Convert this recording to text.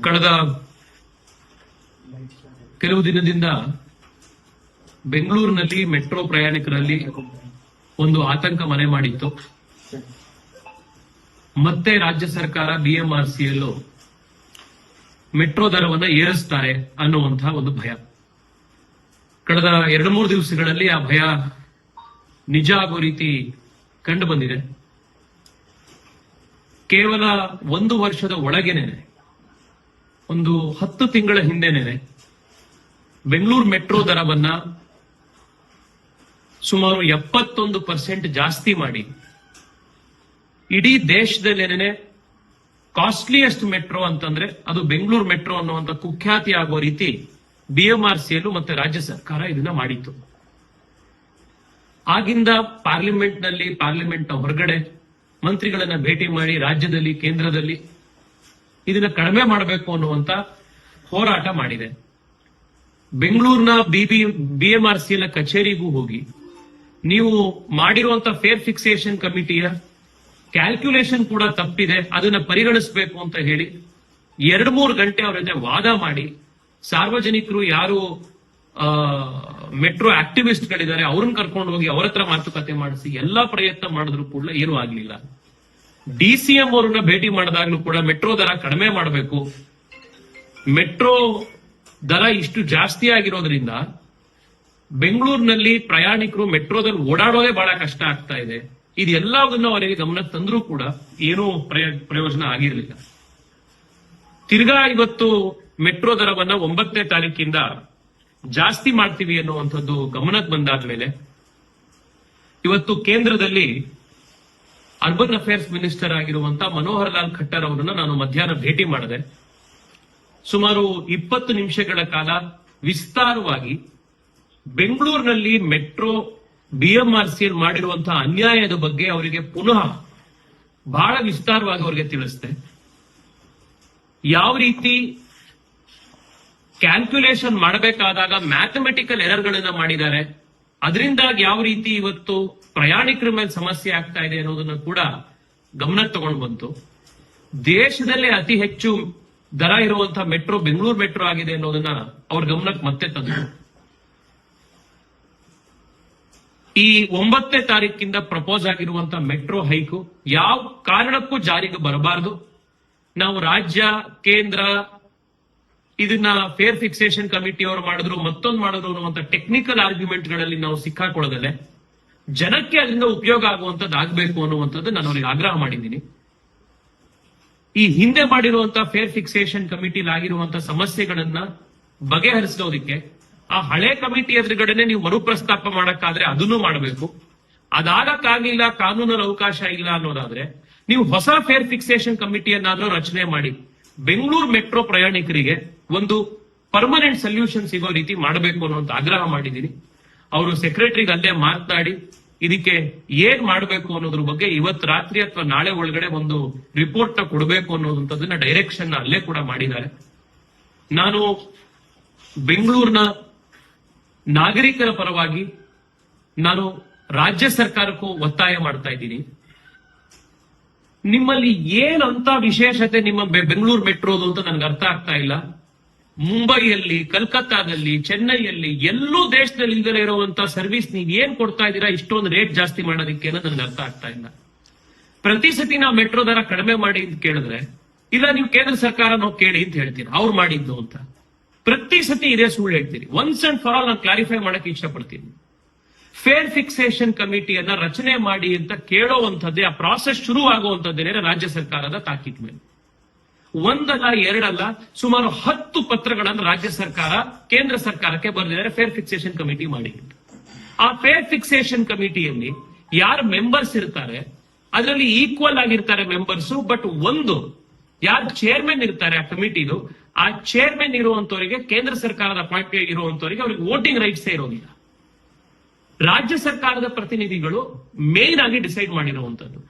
ಕಳೆದ ಕೆಲವು ದಿನದಿಂದ ಬೆಂಗಳೂರಿನಲ್ಲಿ ಮೆಟ್ರೋ ಪ್ರಯಾಣಿಕರಲ್ಲಿ ಒಂದು ಆತಂಕ ಮನೆ ಮಾಡಿತ್ತು. ಮತ್ತೆ ರಾಜ್ಯ ಸರ್ಕಾರ ಬಿಎಂಆರ್ಸಿಯಲ್ಲೂ ಮೆಟ್ರೋ ದರವನ್ನು ಏರಿಸ್ತಾರೆ ಅನ್ನುವಂತಹ ಒಂದು ಭಯ. ಕಳೆದ ಎರಡು ಮೂರು ದಿವಸಗಳಲ್ಲಿ ಆ ಭಯ ನಿಜ ಆಗೋ ರೀತಿ ಕಂಡು ಬಂದಿದೆ. ಕೇವಲ ಒಂದು ವರ್ಷದ ಒಳಗೇನೆ ಒಂದು ಹತ್ತು ತಿಂಗಳ ಹಿಂದೆನೆ ಬೆಂಗಳೂರು ಮೆಟ್ರೋ ದರವನ್ನ ಸುಮಾರು ಎಪ್ಪತ್ತೊಂದು ಪರ್ಸೆಂಟ್ ಜಾಸ್ತಿ ಮಾಡಿ. ಇಡೀ ದೇಶದಲ್ಲೇನೆ ಕಾಸ್ಟ್ಲಿಯೆಸ್ಟ್ ಮೆಟ್ರೋ ಅಂತಂದ್ರೆ ಅದು ಬೆಂಗಳೂರು ಮೆಟ್ರೋ ಅನ್ನುವಂತ ಕುಖ್ಯಾತಿ ಆಗುವ ರೀತಿ ಬಿಎಂಆರ್ಸಿಯಲ್ಲೂ ಮತ್ತೆ ರಾಜ್ಯ ಸರ್ಕಾರ ಇದನ್ನ ಮಾಡಿತ್ತು. ಆಗಿಂದ ಪಾರ್ಲಿಮೆಂಟ್ನಲ್ಲಿ ಪಾರ್ಲಿಮೆಂಟ್ನ ಹೊರಗಡೆ ಮಂತ್ರಿಗಳನ್ನ ಭೇಟಿ ಮಾಡಿ ರಾಜ್ಯದಲ್ಲಿ, ಕೇಂದ್ರದಲ್ಲಿ ಇದನ್ನ ಕಡಿಮೆ ಮಾಡಬೇಕು ಅನ್ನುವಂತ ಹೋರಾಟ ಮಾಡಿದೆ. ಬೆಂಗಳೂರಿನ ಬಿಬಿ ಬಿಎಂಆರ್ಸಿ ನ ಕಚೇರಿಗೂ ಹೋಗಿ, ನೀವು ಮಾಡಿರುವಂತ ಫೇರ್ ಫಿಕ್ಸೇಷನ್ ಕಮಿಟಿಯ ಕ್ಯಾಲ್ಕ್ಯುಲೇಷನ್ ಕೂಡ ತಪ್ಪಿದೆ, ಅದನ್ನ ಪರಿಗಣಿಸಬೇಕು ಅಂತ ಹೇಳಿ ಎರಡು ಮೂರು ಗಂಟೆ ಅವರ ಜೊತೆ ವಾದ ಮಾಡಿ, ಸಾರ್ವಜನಿಕರು ಯಾರು ಮೆಟ್ರೋ ಆಕ್ಟಿವಿಸ್ಟ್ ಗಳಿದ್ದಾರೆ, ಅವ್ರನ್ನ ಕರ್ಕೊಂಡು ಹೋಗಿ ಅವ್ರ ಹತ್ರ ಮಾತುಕತೆ ಮಾಡಿಸಿ, ಎಲ್ಲಾ ಪ್ರಯತ್ನ ಮಾಡಿದ್ರು ಕೂಡ ಏನೂ ಆಗ್ಲಿಲ್ಲ. ಡಿ ಸಿ ಅವ್ರನ್ನ ಭೇಟಿ ಮಾಡಿದಾಗ್ಲೂ ಕೂಡ ಮೆಟ್ರೋ ದರ ಕಡಿಮೆ ಮಾಡಬೇಕು. ಮೆಟ್ರೋ ದರ ಇಷ್ಟು ಜಾಸ್ತಿ ಆಗಿರೋದ್ರಿಂದ ಬೆಂಗಳೂರಿನಲ್ಲಿ ಪ್ರಯಾಣಿಕರು ಮೆಟ್ರೋದಲ್ಲಿ ಓಡಾಡೋದೇ ಬಹಳ ಕಷ್ಟ ಆಗ್ತಾ ಇದೆ. ಇದೆಲ್ಲವನ್ನು ಅವರಿಗೆ ಗಮನಕ್ಕೆ ತಂದ್ರೂ ಕೂಡ ಏನೂ ಪ್ರಯ- ಪ್ರಯೋಜನ ಆಗಿರಲಿಲ್ಲ. ತಿರ್ಗಾ ಇವತ್ತು ಮೆಟ್ರೋ ದರವನ್ನ ಒಂಬತ್ತನೇ ತಾರೀಕಿಂದ ಜಾಸ್ತಿ ಮಾಡ್ತೀವಿ ಅನ್ನುವಂಥದ್ದು ಗಮನಕ್ಕೆ ಬಂದಾದ್ಮೇಲೆ ಇವತ್ತು ಕೇಂದ್ರದಲ್ಲಿ ಅರ್ಬನ್ ಅಫೇರ್ಸ್ ಮಿನಿಸ್ಟರ್ ಆಗಿರುವಂತ ಮನೋಹರ್ ಲಾಲ್ ಖಟ್ಟರ್ ಅವರನ್ನ ನಾನು ಮಧ್ಯಾಹ್ನ ಭೇಟಿ ಮಾಡಿದೆ. ಸುಮಾರು ಇಪ್ಪತ್ತು ನಿಮಿಷಗಳ ಕಾಲ ವಿಸ್ತಾರವಾಗಿ ಬೆಂಗಳೂರಿನಲ್ಲಿ ಮೆಟ್ರೋ ಬಿಎಂಆರ್ಸಿ ಮಾಡಿರುವಂತಹ ಅನ್ಯಾಯದ ಬಗ್ಗೆ ಅವರಿಗೆ ಪುನಃ ಬಹಳ ವಿಸ್ತಾರವಾಗಿ ಅವರಿಗೆ ತಿಳಿಸಿದೆ. ಯಾವ ರೀತಿ ಕ್ಯಾಲ್ಕುಲೇಷನ್ ಮಾಡಬೇಕಾದಾಗ ಮ್ಯಾಥಮೆಟಿಕಲ್ ಎರರ್ಗಳನ್ನ ಮಾಡಿದ್ದಾರೆ. ಅದರಿಂದಾಗಿ ಯಾವ ರೀತಿ ಇವತ್ತು ಪ್ರಯಾಣಿಕರ ಮೇಲೆ ಸಮಸ್ಯೆ ಆಗ್ತಾ ಇದೆ ಅನ್ನೋದನ್ನ ಕೂಡ ಗಮನಕ್ಕೆ ತಗೊಂಡು ಬಂತು. ದೇಶದಲ್ಲೇ ಅತಿ ಹೆಚ್ಚು ದರ ಇರುವಂತಹ ಮೆಟ್ರೋ, ಬೆಂಗಳೂರು ಮೆಟ್ರೋ ಆಗಿದೆ ಅನ್ನೋದನ್ನ ಅವ್ರ ಗಮನಕ್ಕೆ ಮತ್ತೆ ತಂದರು. ಈ ಒಂಬತ್ತನೇ ತಾರೀಕಿಂದ ಪ್ರಪೋಸ್ ಆಗಿರುವಂತಹ ಮೆಟ್ರೋ ಹೈಕು ಯಾವ ಕಾರಣಕ್ಕೂ ಜಾರಿಗೆ ಬರಬಾರದು. ನಾವು ರಾಜ್ಯ, ಕೇಂದ್ರ ಇದನ್ನ ಫೇರ್ ಫಿಕ್ಸೇಷನ್ ಕಮಿಟಿ ಅವರು ಮಾಡಿದ್ರು, ಮತ್ತೊಂದು ಮಾಡಿದ್ರು ಅನ್ನುವಂತ ಟೆಕ್ನಿಕಲ್ ಆರ್ಗ್ಯುಮೆಂಟ್ಗಳಲ್ಲಿ ನಾವು ಸಿಕ್ಕಾಕೊಳ್ಳದಲ್ಲೇ, ಜನಕ್ಕೆ ಅದರಿಂದ ಉಪಯೋಗ ಆಗುವಂತದ್ದು ಆಗ್ಬೇಕು ಅನ್ನುವಂಥದ್ದು ನಾನು ಅವ್ರಿಗೆ ಆಗ್ರಹ ಮಾಡಿದ್ದೀನಿ. ಈ ಹಿಂದೆ ಮಾಡಿರುವಂತಹ ಫೇರ್ ಫಿಕ್ಸೇಷನ್ ಕಮಿಟಿಲಿ ಆಗಿರುವಂತಹ ಸಮಸ್ಯೆಗಳನ್ನ ಬಗೆಹರಿಸೋದಿಕ್ಕೆ ಆ ಹಳೆ ಕಮಿಟಿ ಎದುರುಗಡೆನೆ ನೀವು ಮರುಪ್ರಸ್ತಾಪ ಮಾಡಕ್ಕಾದ್ರೆ ಅದನ್ನು ಮಾಡಬೇಕು. ಅದಾಗಕ್ಕಾಗಿಲ್ಲ ಕಾನೂನಲ್ಲಿ ಅವಕಾಶ ಇಲ್ಲ ಅನ್ನೋದಾದ್ರೆ, ನೀವು ಹೊಸ ಫೇರ್ ಫಿಕ್ಸೇಷನ್ ಕಮಿಟಿಯನ್ನಾದ್ರೂ ರಚನೆ ಮಾಡಿ, ಬೆಂಗಳೂರು ಮೆಟ್ರೋ ಪ್ರಯಾಣಿಕರಿಗೆ ಒಂದು ಪರ್ಮನೆಂಟ್ ಸೊಲ್ಯೂಷನ್ ಸಿಗೋ ರೀತಿ ಮಾಡಬೇಕು ಅನ್ನುವಂತ ಆಗ್ರಹ ಮಾಡಿದ್ದೀನಿ. ಅವರು ಸೆಕ್ರೆಟರಿಗೆ ಅಲ್ಲೇ ಮಾತನಾಡಿ, ಇದಕ್ಕೆ ಏನ್ ಮಾಡಬೇಕು ಅನ್ನೋದ್ರ ಬಗ್ಗೆ ಇವತ್ತು ರಾತ್ರಿ ಅಥವಾ ನಾಳೆ ಒಳಗಡೆ ಒಂದು ರಿಪೋರ್ಟ್ನ ಕೊಡಬೇಕು ಅನ್ನೋದಂಥದ್ದನ್ನ ಡೈರೆಕ್ಷನ್ ಅಲ್ಲೇ ಕೂಡ ಮಾಡಿದ್ದಾರೆ. ನಾನು ಬೆಂಗಳೂರಿನ ನಾಗರಿಕರ ಪರವಾಗಿ ನಾನು ರಾಜ್ಯ ಸರ್ಕಾರಕ್ಕೂ ಒತ್ತಾಯ ಮಾಡ್ತಾ ಇದ್ದೀನಿ. ನಿಮ್ಮಲ್ಲಿ ಏನಂತ ವಿಶೇಷತೆ ನಿಮ್ಮ ಬೆಂಗಳೂರು ಮೆಟ್ರೋದು ಅಂತ ನನ್ಗೆ ಅರ್ಥ ಆಗ್ತಾ ಇಲ್ಲ. ಮುಂಬೈಯಲ್ಲಿ, ಕಲ್ಕತ್ತಾದಲ್ಲಿ, ಚೆನ್ನೈಯಲ್ಲಿ, ಎಲ್ಲೂ ದೇಶದಲ್ಲಿ ಇಲ್ದಲೇ ಇರುವಂತ ಸರ್ವಿಸ್ ನೀವ್ ಏನ್ ಕೊಡ್ತಾ ಇದ್ದೀರಾ, ಇಷ್ಟೊಂದು ರೇಟ್ ಜಾಸ್ತಿ ಮಾಡೋದಕ್ಕೆ ಅನ್ನೋದು ನನ್ಗೆ ಅರ್ಥ ಆಗ್ತಾ ಇಲ್ಲ. ಪ್ರತಿ ಸತಿ ನಾವು ಮೆಟ್ರೋ ದರ ಕಡಿಮೆ ಮಾಡಿ ಅಂತ ಕೇಳಿದ್ರೆ, ಇಲ್ಲ ನೀವು ಕೇಂದ್ರ ಸರ್ಕಾರ ನಾವು ಕೇಳಿ ಅಂತ ಹೇಳ್ತೀರಿ, ಅವ್ರು ಮಾಡಿದ್ದು ಅಂತ. ಪ್ರತಿ ಸತಿ ಇದೇ ಸುಳ್ಳು ಹೇಳ್ತೀರಿ. ಒನ್ಸ್ ಅಂಡ್ ಫಾರ್ ಆಲ್ ನಾನು ಕ್ಲಾರಿಫೈ ಮಾಡಕ್ಕೆ ಇಷ್ಟಪಡ್ತೀನಿ. ಫೇರ್ ಫಿಕ್ಸೇಷನ್ ಕಮಿಟಿಯನ್ನ ರಚನೆ ಮಾಡಿ ಅಂತ ಕೇಳೋವಂಥದ್ದೇ ಆ ಪ್ರಾಸೆಸ್ ಶುರು ಆಗುವಂತದ್ದೇನೆ ರಾಜ್ಯ ಸರ್ಕಾರದ ತಾಕೀತ್ ಮೇಲೆ. ಒಂದಲ್ಲ ಎರಡಲ್ಲ ಸುಮಾರು ಹತ್ತು ಪತ್ರಗಳನ್ನು ರಾಜ್ಯ ಸರ್ಕಾರ, ಕೇಂದ್ರ ಸರ್ಕಾರಕ್ಕೆ ಬರೆದಿದ್ದಾರೆ. ಫೇರ್ ಫಿಕ್ಸೇಷನ್ ಕಮಿಟಿ ಮಾಡಿ. ಆ ಫೇರ್ ಫಿಕ್ಸೇಷನ್ ಕಮಿಟಿಯಲ್ಲಿ ಯಾರು ಮೆಂಬರ್ಸ್ ಇರ್ತಾರೆ, ಅದರಲ್ಲಿ ಈಕ್ವಲ್ ಆಗಿರ್ತಾರೆ ಮೆಂಬರ್ಸ್ ಬಟ್ ಒಂದು ಯಾರು ಚೇರ್ಮನ್ ಇರ್ತಾರೆ ಆ ಕಮಿಟಿದು ಆ ಚೇರ್ಮನ್ ಇರುವಂತವರಿಗೆ, ಕೇಂದ್ರ ಸರ್ಕಾರದ ಅಪಾಯಿಂಟ್ ಇರುವಂತವರಿಗೆ ಅವ್ರಿಗೆ ವೋಟಿಂಗ್ ರೈಟ್ಸ್ ಇರೋದಿಲ್ಲ. ರಾಜ್ಯ ಸರ್ಕಾರದ ಪ್ರತಿನಿಧಿಗಳು ಮೇನ್ ಆಗಿ ಡಿಸೈಡ್ ಮಾಡಿರುವಂತದ್ದು.